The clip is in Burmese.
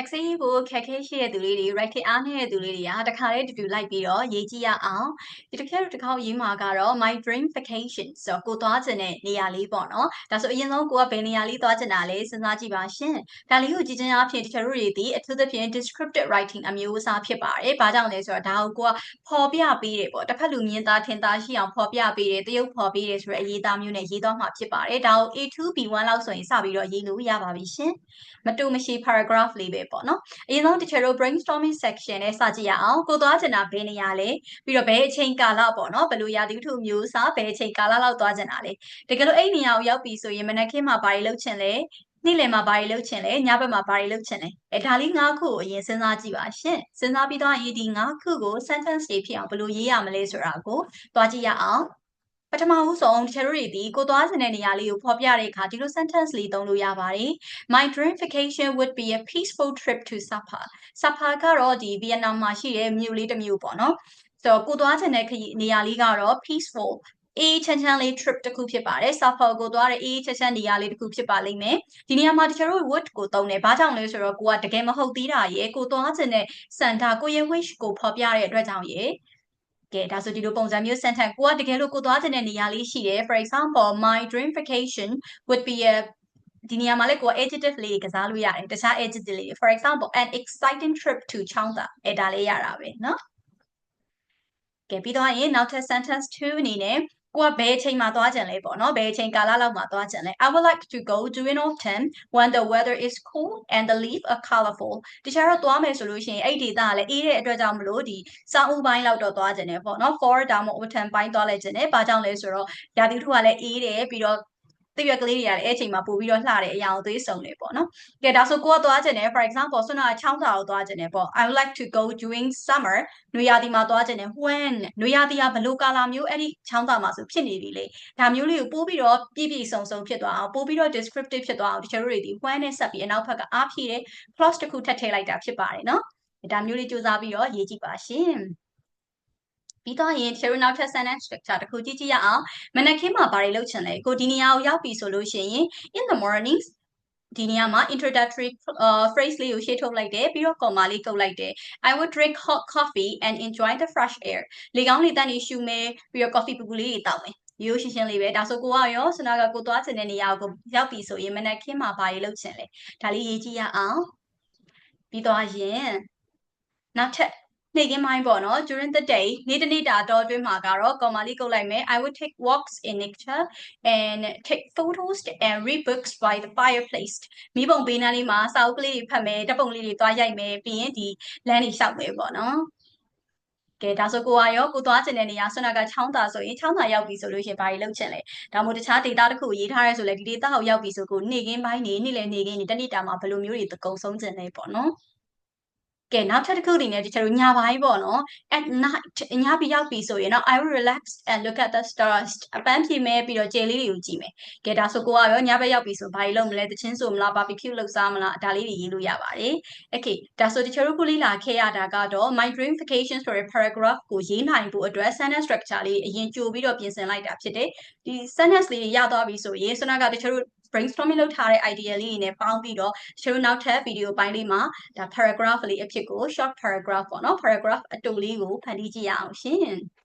accent ကိုခက်ခဲရှိတဲ့သူလေးတွေ writing အားနည်းတဲ့သူလေးတွေကတခါတည်းတူတူလိုက်ပြီးတော့ရေးကြည့်ရအောင်ဒီတစ်ခါတစ်ခေါက်ရေးမှာကတော့ my dream vacation ဆိုတော့ကိုသွားခြင်းတဲ့နေရာလေးပေါ့နော်ဒါဆိုအရင်ဆုံးကိုကဘယ်နေရာလေးသွားခြင်းတာလဲစဉ်းစားကြည့်ပါရှင်ဒါလေးကိုကြည့်ခြင်းအပြင်တချို့တို့တွေဒီအထူးသဖြင့် descriptive writing အမျိုးအစားဖြစ်ပါတယ်ဘာကြောင့်လဲဆိုတော့ဒါကိုကိုကဖော်ပြပေးတယ်ပေါ့တစ်ဖက်လူမြင်သားထင်သာရှိအောင်ဖော်ပြပေးတယ်တရုပ်ဖော်ပေးတယ်ဆိုတဲ့အရေးသားမျိုးနဲ့ရေးသွားမှာဖြစ်ပါတယ်ဒါကို A2 B1 လောက်ဆိုရင်စပြီးတော့ရေးလို့ရပါပြီရှင်မတူမရှိ paragraph လေးပဲပေါ့နော်အရင်ဆုံးတချို့တို့ brainstorming section နဲ့စကြည့်ရအောင်ကိုသွားချင်တာဘယ်နေရာလဲပြီးတော့ဘယ်အချိန်ကာလပေါ့နော်ဘယ်လိုရာသီဥတုမျိုးစားဘယ်အချိန်ကာလလောက်သွားချင်တာလဲတကယ်လို့အဲ့နေရာကိုရောက်ပြီဆိုရင်မနက်ခင်းမှာဘာတွေလုပ်ချင်လဲနေ့လယ်မှာဘာတွေလုပ်ချင်လဲညဘက်မှာဘာတွေလုပ်ချင်လဲအဲဒါလေး၅ခုကိုအရင်စဉ်းစားကြည့်ပါရှင်စဉ်းစားပြီးတော့ရေးဒီ၅ခုကို sentence တွေဖြစ်အောင်ဘယ်လိုရေးရမလဲဆိုတာကိုသွားကြည့်ရအောင် ပထမဦးဆုံးတချို့တွေဒီကိုသွားစင်တဲ့နေရာလေးကိုဖော်ပြတဲ့အခါဒီလို sentence လေးသုံးလို့ရပါတယ် My dream vacation would be a peaceful trip to Sapa Sapa ကတော့ဒီဗီယက်နမ်မှာရှိတဲ့မြို့လေးတစ်မြို့ပေါ့နော်ဆိုတော့ကိုသွားစင်တဲ့နေရာလေးကတော့ peaceful အေးချမ်းချမ်းလေး trip တစ်ခုဖြစ်ပါတယ် Sapa ကိုသွားတဲ့အေးချမ်းချမ်းနေရာလေးတစ်ခုဖြစ်ပါလိမ့်မယ်ဒီနေရာမှာတချို့တို့ would ကိုသုံးတယ်ဘာကြောင့်လဲဆိုတော့ကိုကတကယ်မဟုတ်သေးတာရေကိုသွားစင်တဲ့စန္ဒကိုရဲ့ wish ကိုဖော်ပြတဲ့အတွက်ကြောင့်ရေ ကဲဒါဆိုဒီလိုပုံစံမျိုး sentence ကိုကတကယ်လို့ကိုသွားတဲ့နေရာလေးရှိတယ် for example my dream vacation would be a ဒီနေရာမှာလည်းကို adjective လေးကစားလို့ရတယ်တခြား adjective လေး for example an exciting trip to ချောင်းသာအဲဒါလေးရတာပဲเนาะကဲပြီးတော့ရင်နောက်ထပ် sentence 2အနေနဲ့ ကိုကဘယ်အချိန်မှာသွားကြံလဲပေါ့နော်ဘယ်အချိန်ကာလလောက်မှာသွားကြံလဲ I would like to go during autumn when the weather is cool and the leaves are colorful တခြားတော့သွားမယ်ဆိုလို့ရှိရင်အဲ့ဒီဒေသကလည်းအေးတဲ့အတွက်ကြောင့်မလို့ဒီစောင်းဥပိုင်းလောက်တော့သွားကြံတယ်ပေါ့နော် for ဒါမှမဟုတ် autumn ပိုင်းသွားလိုက်ကြတယ်ဘာကြောင့်လဲဆိုတော့ရာသီဥတုကလည်းအေးတယ်ပြီးတော့ တရွက်ကလေးတွေကလည်းအဲ့ချိန်မှာပို့ပြီးတော့လှတဲ့အရာကိုသွေးစုံနေပေါ့နော်။ကဲဒါဆိုကိုကသွားခြင်းနဲ့ for example ဆွမ်းနာချောင်းစာကိုသွားခြင်းနဲ့ပေါ့ I would like to go during summer နွေရာသီမှာသွားခြင်းနဲ့ when နွေရာသီကဘလို့ကာလာမျိုးအဲ့ဒီချောင်းစာမှာဆိုဖြစ်နေပြီလေ။ဒါမျိုးလေးကိုပို့ပြီးတော့ပြည့်ပြည့်စုံစုံဖြစ်သွားအောင်ပို့ပြီးတော့ descriptive ဖြစ်သွားအောင်တချို့တို့တွေဒီ when နဲ့ဆက်ပြီးအနောက်ဘက်ကအားဖြည့်တဲ့ clause တစ်ခုထပ်ထည့်လိုက်တာဖြစ်ပါတယ်နော်။ဒါမျိုးလေးစူးစမ်းပြီးတော့ရေးကြည့်ပါရှင်။ ပြီးတော့ရင် theory နောက်ထပ် sentence structure တခုကြည့်ကြည့်ရအောင်မနက်ခင်းမှာဘာတွေလုပ်ချင်လဲကိုဒီနေရာကိုရောက်ပြီဆိုလို့ရှိရင် in the mornings ဒီနေရာမှာ introductory uh, phrase လေးကိုရှေ့ထုတ်လိုက်တယ်ပြီးတော့ comma လေးကုတ်လိုက်တယ် I would drink hot coffee and enjoy the fresh air လေကောင်းလေတန်းနေရှူမယ်ပြီးတော့ coffee ပူပူလေးတွေတောက်မယ်ရိုးရှင်းရှင်းလေးပဲဒါဆိုကိုကရောစနာကကိုသွားချင်တဲ့နေရာကိုရောက်ပြီဆိုရင်မနက်ခင်းမှာဘာတွေလုပ်ချင်လဲဒါလေးရေးကြည့်ရအောင်ပြီးတော့ရင်နောက်ထပ် နေ့ကင်းပိုင်းပေါ့နော် during the day နေ့တစ်နေ့တာတော့အတွင်းမှာကတော့ comma လေးကုတ်လိုက်မယ် I would take walks in nature and take photos and read books by the fireplace မိဘုံဘေးနားလေးမှာစာအုပ်ကလေးတွေဖတ်မယ်ဓာတ်ပုံလေးတွေသွားရိုက်မယ်ပြီးရင်ဒီလမ်းတွေလျှောက်မယ်ပေါ့နော်ကဲဒါဆိုကိုကရောကိုသွားချင်တဲ့နေရာဆွမ်းနာကချောင်းသာဆိုရင်ချောင်းသာရောက်ပြီဆိုလို့ရှင်ဘာတွေလုပ်ချင်လဲဒါမှမဟုတ်တခြားဒေတာတစ်ခုရေးထားရဲဆိုလဲဒီဒေတာကိုရောက်ပြီဆိုကိုနေကင်းပိုင်းနေနေ့လည်နေကင်းနေတနေ့တာမှာဘယ်လိုမျိုးတွေကုံဆုံးချင်လဲပေါ့နော် ကဲနောက်ထပ်တစ်ခုအနေနဲ့တချို့ညပိုင်းပေါ့နော် at night ညပြီးရောက်ပြီဆိုရင်တော့ I will relax and look at the stars အပန်းဖြေမယ်ပြီးတော့ကြယ်လေးတွေကိုကြည့်မယ်ကဲဒါဆိုကိုကရောညဘက်ရောက်ပြီဆိုဘာတွေလုပ်မလဲတချင်းဆိုမလား barbecue လုပ်စားမလားဒါလေးတွေရေးလို့ရပါတယ် okay ဒါဆိုတချို့ခုလေးလာခဲ့ရတာကတော့ my dream vacation ဆိုတဲ့ paragraph ကိုရေးနိုင်ဖို့အတွက် sentence structure လေးအရင်ကြိုပြီးတော့ပြင်ဆင်လိုက်တာဖြစ်တယ်ဒီ sentence လေးတွေရသွားပြီဆိုရင်ဆွမ်းနာကတချို့ brainstorming လုပ်ထားတဲ့ idea လေးတွေနဲ့ပေါင်းပြီးတော့တချို့နောက်ထပ် video ပိုင်းလေးမှာဒါ paragraph လေးအဖြစ်ကို short paragraph ပေါ့နော် paragraph အတူလေးကိုဖန်တီးကြည့်ရအောင်ရှင်။